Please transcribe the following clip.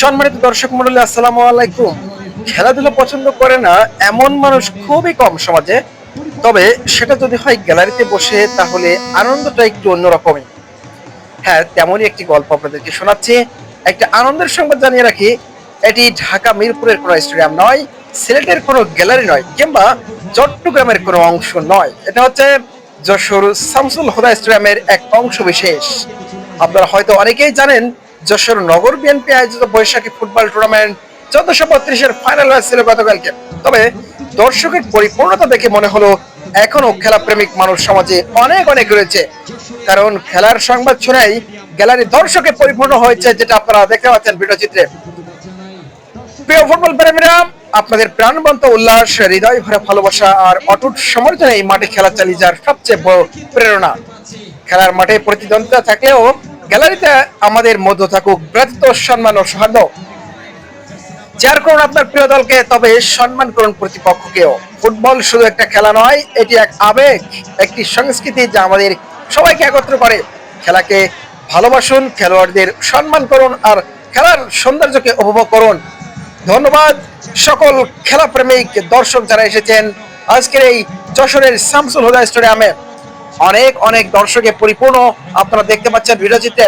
সম্মানিত দর্শক মন্ডলী, আসসালামু আলাইকুম। খেলাধুলা পছন্দ করে না এমন মানুষ খুবই কম সমাজে। তবে সেটা যদি হয় গ্যালারিতে বসে, তাহলে আনন্দটা একটু অন্যরকমই। হ্যাঁ তেমনই একটি গল্প আপনাদেরকে শোনাচ্ছি। একটা আনন্দের সংবাদ জানিয়ে রাখি, এটি ঢাকা মিরপুরের কোনো স্টেডিয়াম নয়, সিলেটের কোনো গ্যালারি নয়, কিংবা চট্টগ্রামের কোনো অংশ নয়। এটা হচ্ছে যশোর শামসুল হুদা স্টেডিয়ামের এক অংশ বিশেষ। আপনারা হয়তো অনেকেই জানেন যশোর নগর বিএনপি আয়োজিত বৈশাখী ফুটবল টুর্নামেন্ট চোদ্দশো বত্রিশের ফাইনাল হয়েছিল গতকালকে। তবে দর্শকের পরিপূর্ণতা দেখে মনে হলো, এখনও খেলা প্রেমিক মানুষ সমাজে অনেক অনেক রয়েছে। কারণ খেলার সংবাদ শুনেই গ্যালারি দর্শকে পরিপূর্ণ হয়েছে, যেটা আপনারা দেখতে পাচ্ছেন ভিডিও চিত্রে। প্রিয় ফুটবল প্রেমীরা, আপনাদের প্রাণবন্ত উল্লাস, হৃদয় ভরে ভালোবাসা আর অটুট সমর্থনে এই মাঠে খেলা চালিয়ে যাওয়ার সবচেয়ে বড় প্রেরণা। খেলার মাঠে প্রতিদ্বন্দ্বিতা থাকলেও গ্যালারিতে আমাদের মধ্য থাকুক ব্যতীত সম্মান ও সৌহার্দ্য। চেয়ার করুন আপনার প্রিয় দলকে, তবে সম্মান করুন প্রতিপক্ষকেও। ফুটবল শুধু একটা খেলা নয়, এটি এক আবেগ, একটি সংস্কৃতি যা আমাদের সবাইকে একত্র করে। খেলাকে ভালোবাসুন, খেলোয়াড়দের সম্মান করুন, আর খেলার সৌন্দর্যকে উপভোগ করুন। ধন্যবাদ সকল খেলা প্রেমিক দর্শক যারা এসেছেন আজকের এই যশোরের শামসুল হুদা স্টেডিয়ামে। অনেক অনেক দর্শকে পরিপূর্ণ আপনারা দেখতে পাচ্ছেন ভিডিও চিত্রে